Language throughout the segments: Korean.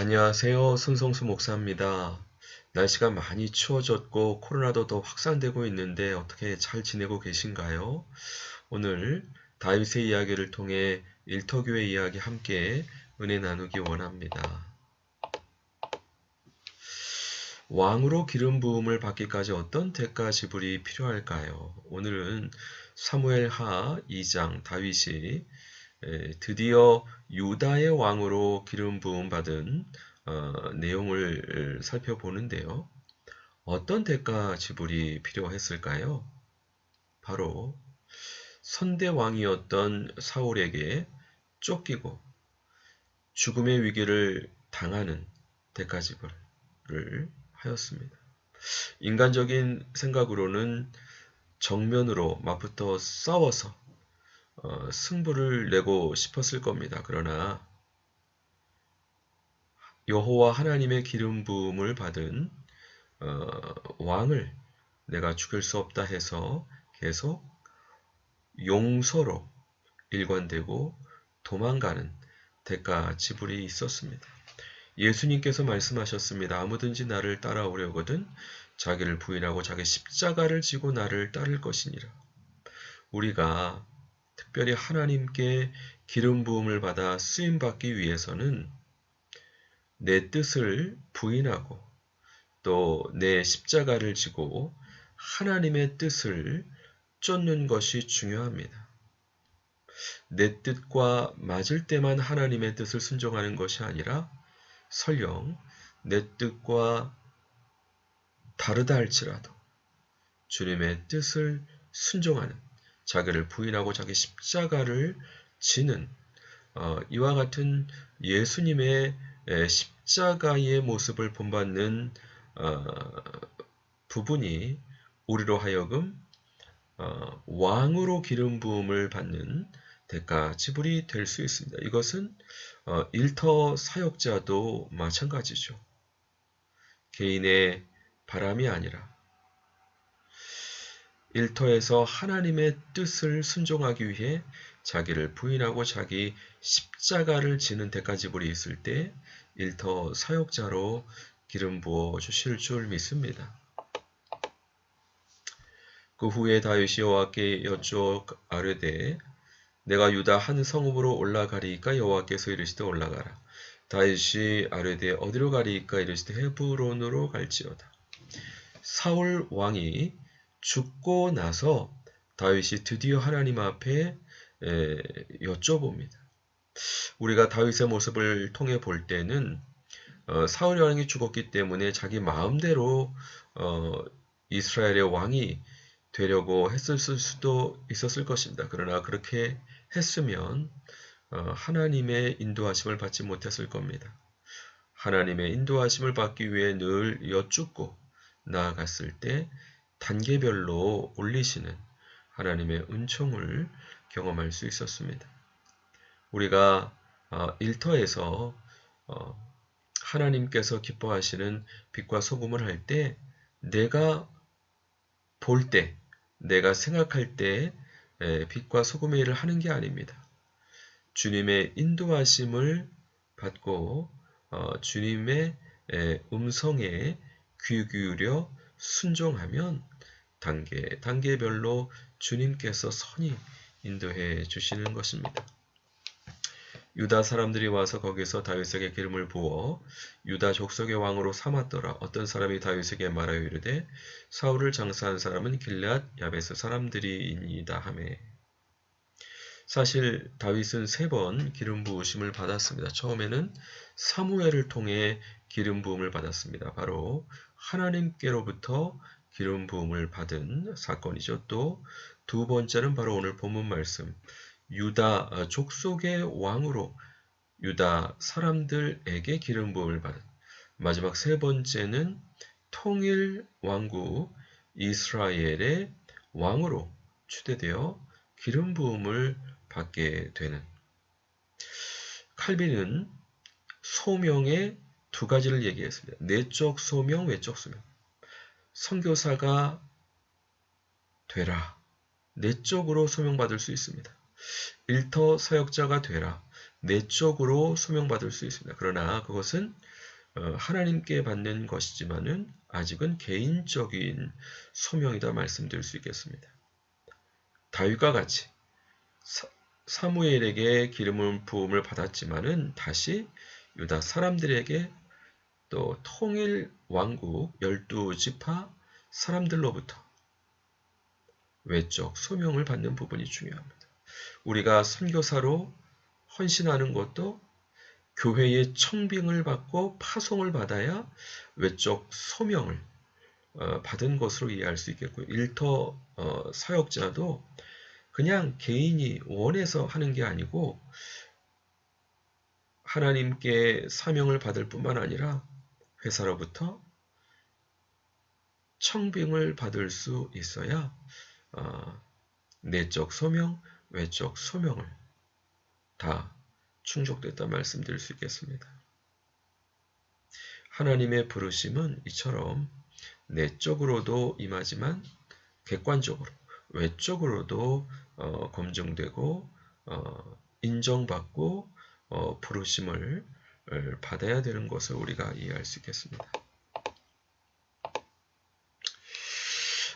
안녕하세요. 손성수 목사입니다. 날씨가 많이 추워졌고 코로나도 더 확산되고 있는데 어떻게 잘 지내고 계신가요? 오늘 다윗의 이야기를 통해 일터교회 이야기 함께 은혜 나누기 원합니다. 왕으로 기름 부음을 받기까지 어떤 대가 지불이 필요할까요? 오늘은 사무엘 하 2장 다윗이 드디어 유다의 왕으로 기름 부음 받은 어, 내용을 살펴보는데요. 어떤 대가 지불이 필요했을까요? 바로 선대 왕이었던 사울에게 쫓기고 죽음의 위기를 당하는 대가 지불을 하였습니다. 인간적인 생각으로는 정면으로 맞붙어 싸워서 어, 승부를 내고 싶었을 겁니다. 그러나 여호와 하나님의 기름 부음을 받은 어, 왕을 내가 죽일 수 없다 해서 계속 용서로 일관되고 도망가는 대가 지불이 있었습니다. 예수님께서 말씀하셨습니다. 아무든지 나를 따라오려거든 자기를 부인하고 자기 십자가를 지고 나를 따를 것이니라. 우리가 특별히 하나님께 기름 부음을 받아 쓰임 받기 위해서는 내 뜻을 부인하고 또 내 십자가를 지고 하나님의 뜻을 쫓는 것이 중요합니다. 내 뜻과 맞을 때만 하나님의 뜻을 순종하는 것이 아니라 설령 내 뜻과 다르다 할지라도 주님의 뜻을 순종하는 자기를 부인하고 자기 십자가를 지는 어, 이와 같은 예수님의 십자가의 모습을 본받는 어, 부분이 우리로 하여금 어, 왕으로 기름 부음을 받는 대가 지불이 될 수 있습니다. 이것은 어, 일터 사역자도 마찬가지죠. 개인의 바람이 아니라 일터에서 하나님의 뜻을 순종하기 위해 자기를 부인하고 자기 십자가를 지는 대가지불이 있을 때 일터 사역자로 기름 부어 주실 줄 믿습니다. 그 후에 다윗이 여호와께 여쭈어 아뢰되 내가 유다 한 성읍으로 올라가리이까 여호와께서 이르시되 올라가라. 다윗이 아뢰되 어디로 가리이까 이르시되 헤브론으로 갈지어다. 사울 왕이 죽고 나서 다윗이 드디어 하나님 앞에 여쭤봅니다. 우리가 다윗의 모습을 통해 볼 때는 어, 사울 왕이 죽었기 때문에 자기 마음대로 어, 이스라엘의 왕이 되려고 했을 수도 있었을 것입니다. 그러나 그렇게 했으면 어, 하나님의 인도하심을 받지 못했을 겁니다. 하나님의 인도하심을 받기 위해 늘 여쭙고 나아갔을 때 단계별로 올리시는 하나님의 은총을 경험할 수 있었습니다. 우리가 어, 일터에서 어, 하나님께서 기뻐하시는 빛과 소금을 할 때 내가 볼 때, 내가 생각할 때 빛과 소금의 일을 하는 게 아닙니다. 주님의 인도하심을 받고 어, 주님의 음성에 귀 기울여 순종하면 단계 단계별로 주님께서 선히 인도해 주시는 것입니다. 유다 사람들이 와서 거기서 다윗에게 기름을 부어 유다 족속의 왕으로 삼았더라. 어떤 사람이 다윗에게 말하여 이르되 사울을 장사한 사람은 길앗 야베스 사람들이입니다 하매 사실 다윗은 세 번 기름 부으심을 받았습니다. 처음에는 사무엘을 통해 기름 부음을 받았습니다. 바로 하나님께로부터 기름 부음을 받은 사건이죠. 또 두 번째는 바로 오늘 본문 말씀. 유다 어, 족속의 왕으로 유다 사람들에게 기름 부음을 받은. 마지막 세 번째는 통일 왕국 이스라엘의 왕으로 추대되어 기름 부음을 받게 되는. 칼빈은 소명의 두 가지를 얘기했습니다. 내적 소명, 외적 소명. 선교사가 되라. 내적으로 소명받을 수 있습니다. 일터 사역자가 되라. 내적으로 소명받을 수 있습니다. 그러나 그것은 어, 하나님께 받는 것이지만은 아직은 개인적인 소명이다 말씀드릴 수 있겠습니다. 다윗과 같이 사, 무엘에게 기름을 부음을 받았지만은 다시 유다 사람들에게 또 통일 왕국 열두 지파 사람들로부터 외적 소명을 받는 부분이 중요합니다. 우리가 선교사로 헌신하는 것도 교회의 청빙을 받고 파송을 받아야 외적 소명을 어, 받은 것으로 이해할 수 있겠고요. 일터 어, 사역자도 그냥 개인이 원해서 하는 게 아니고 하나님께 사명을 받을 뿐만 아니라 회사로부터 청빙을 받을 수 있어야 어, 내적 소명, 외적 소명을 다 충족됐다 말씀드릴 수 있겠습니다. 하나님의 부르심은 이처럼 내적으로도 임하지만 객관적으로 외적으로도 어, 검증되고 어, 인정받고 어, 부르심을 받아야 되는 것을 우리가 이해할 수 있겠습니다.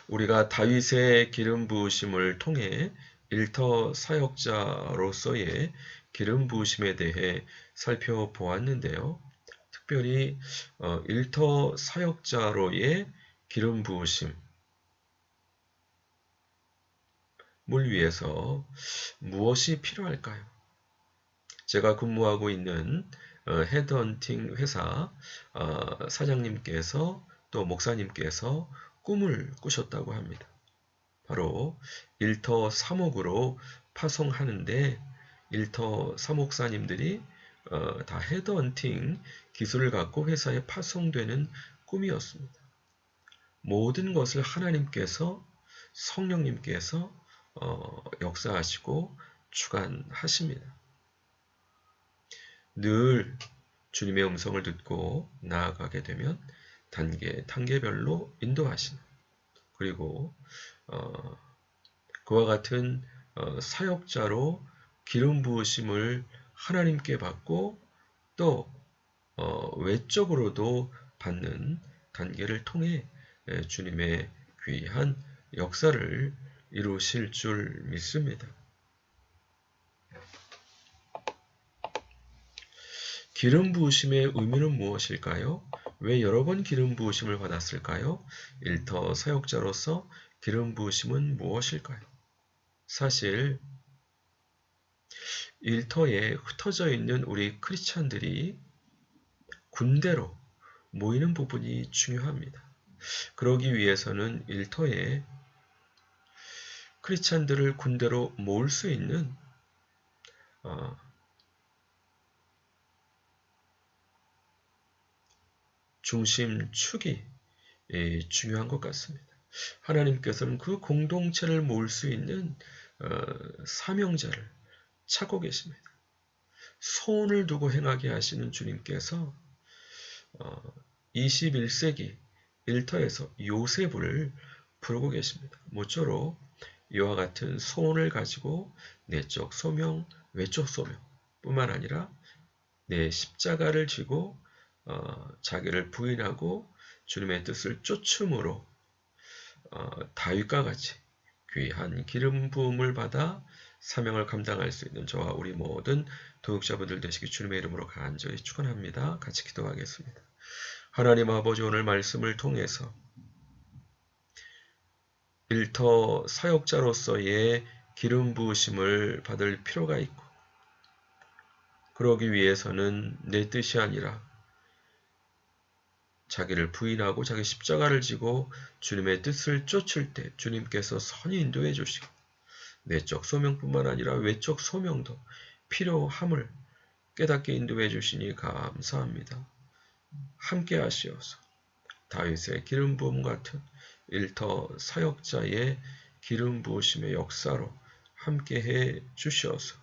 우리가 다윗의 기름 부으심을 통해 일터 사역자로서의 기름 부으심에 대해 살펴보았는데요. 특별히 어, 일터 사역자로의 기름 부으심 물 위해서 무엇이 필요할까요? 제가 근무하고 있는 어, 헤드헌팅 회사 어, 사장님께서 또 목사님께서 꿈을 꾸셨다고 합니다. 바로 일터 3옥으로 파송하는데 일터 사목사님들이 어, 다 헤드헌팅 기술을 갖고 회사에 파송되는 꿈이었습니다. 모든 것을 하나님께서 성령님께서 어, 역사하시고 주관하십니다. 늘 주님의 음성을 듣고 나아가게 되면 단계 단계별로 인도하시는 그리고 어, 그와 같은 어, 사역자로 기름 부으심을 하나님께 받고 또 어, 외적으로도 받는 단계를 통해 예, 주님의 귀한 역사를 이루실 줄 믿습니다. 기름 부으심의 의미는 무엇일까요? 왜 여러 번 기름 부으심을 받았을까요? 일터 사역자로서 기름 부으심은 무엇일까요? 사실 일터에 흩어져 있는 우리 크리스찬들이 군대로 모이는 부분이 중요합니다. 그러기 위해서는 일터에 크리스찬들을 군대로 모을 수 있는 어, 중심축이 예, 중요한 것 같습니다. 하나님께서는 그 공동체를 모을 수 있는 어, 사명자를 찾고 계십니다. 소원을 두고 행하게 하시는 주님께서 21세기 어, 일터에서 요셉을 부르고 계십니다. 모쪼록 이와 같은 소원을 가지고 내적 소명, 외적 소명 뿐만 아니라 내 십자가를 지고 어, 자기를 부인하고 주님의 뜻을 쫓음으로 어, 다윗과 같이 귀한 기름 부음을 받아 사명을 감당할 수 있는 저와 우리 모든 도역자분들 되시기 주님의 이름으로 간절히 축원합니다. 같이 기도하겠습니다. 하나님 아버지 오늘 말씀을 통해서 일터 사역자로서의 기름 부으심을 받을 필요가 있고 그러기 위해서는 내 뜻이 아니라 자기를 부인하고 자기 십자가를 지고 주님의 뜻을 쫓을 때 주님께서 선히 인도해 주시고 내적 소명뿐만 아니라 외적 소명도 필요함을 깨닫게 인도해 주시니 감사합니다. 함께 하시어서 다윗의 기름 부음 같은 일터 사역자의 기름 부으심의 역사로 함께 해 주시어서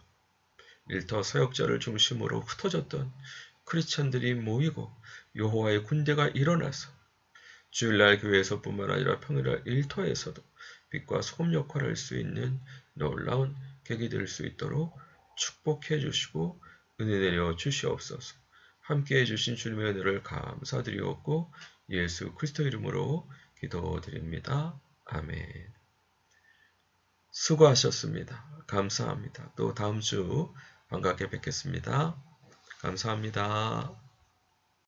일터 사역자를 중심으로 흩어졌던 크리스찬들이 모이고 여호와의 군대가 일어나서 주일날 교회에서뿐만 아니라 평일날 일터에서도 빛과 소금 역할을 할 수 있는 놀라운 계기 될 수 있도록 축복해 주시고 은혜 내려 주시옵소서. 함께 해 주신 주님의 은혜를 감사드리옵고 예수 그리스도 이름으로 기도드립니다. 아멘. 수고하셨습니다. 감사합니다. 또 다음 주 반갑게 뵙겠습니다. 감사합니다.